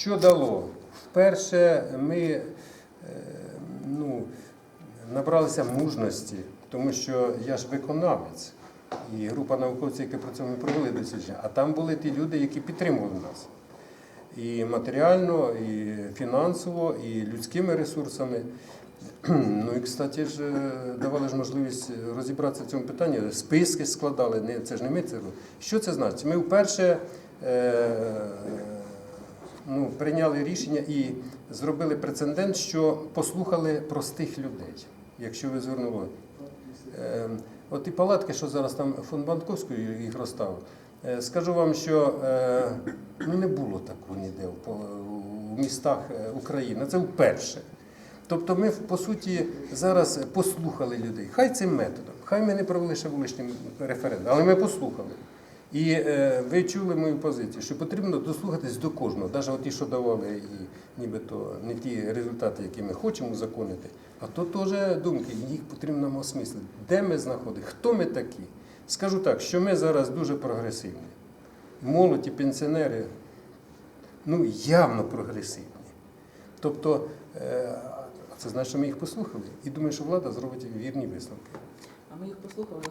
Що дало? Вперше ми е, ну, набралися мужності, тому що я ж виконавець. І група науковців, які ми провели дослідження, а там були ті люди, які підтримували нас. І матеріально, і фінансово, і людськими ресурсами. Ну і, кстати, ж, е, давали ж можливість розібратися в цьому питанні. Списки складали, це ж не ми це. Що це значить? Ми вперше е, прийняли рішення і зробили прецедент, що послухали простих людей, якщо ви звернули. Е, От і палатки, що зараз там фонд Банковської їх розставив. Е, Скажу вам, що е, ну, не було такого ніде у містах е, України. Це вперше. Тобто ми, по суті, зараз послухали людей. Хай цим методом, хай ми не провели ще вуличний референдум, але ми послухали. І е, ви чули мою позицію, що потрібно дослухатись до кожного, навіть от ті, що давали, і нібито не ті результати, які ми хочемо законити, а то теж думки, їх потрібно нам осмислити. Де ми знаходимо, хто ми такі? Скажу так, що ми зараз дуже прогресивні. Молодь і пенсіонери ну, явно прогресивні. Тобто, е, це значить, що ми їх послухали і думаю, що влада зробить вірні висновки. А ми їх послухали.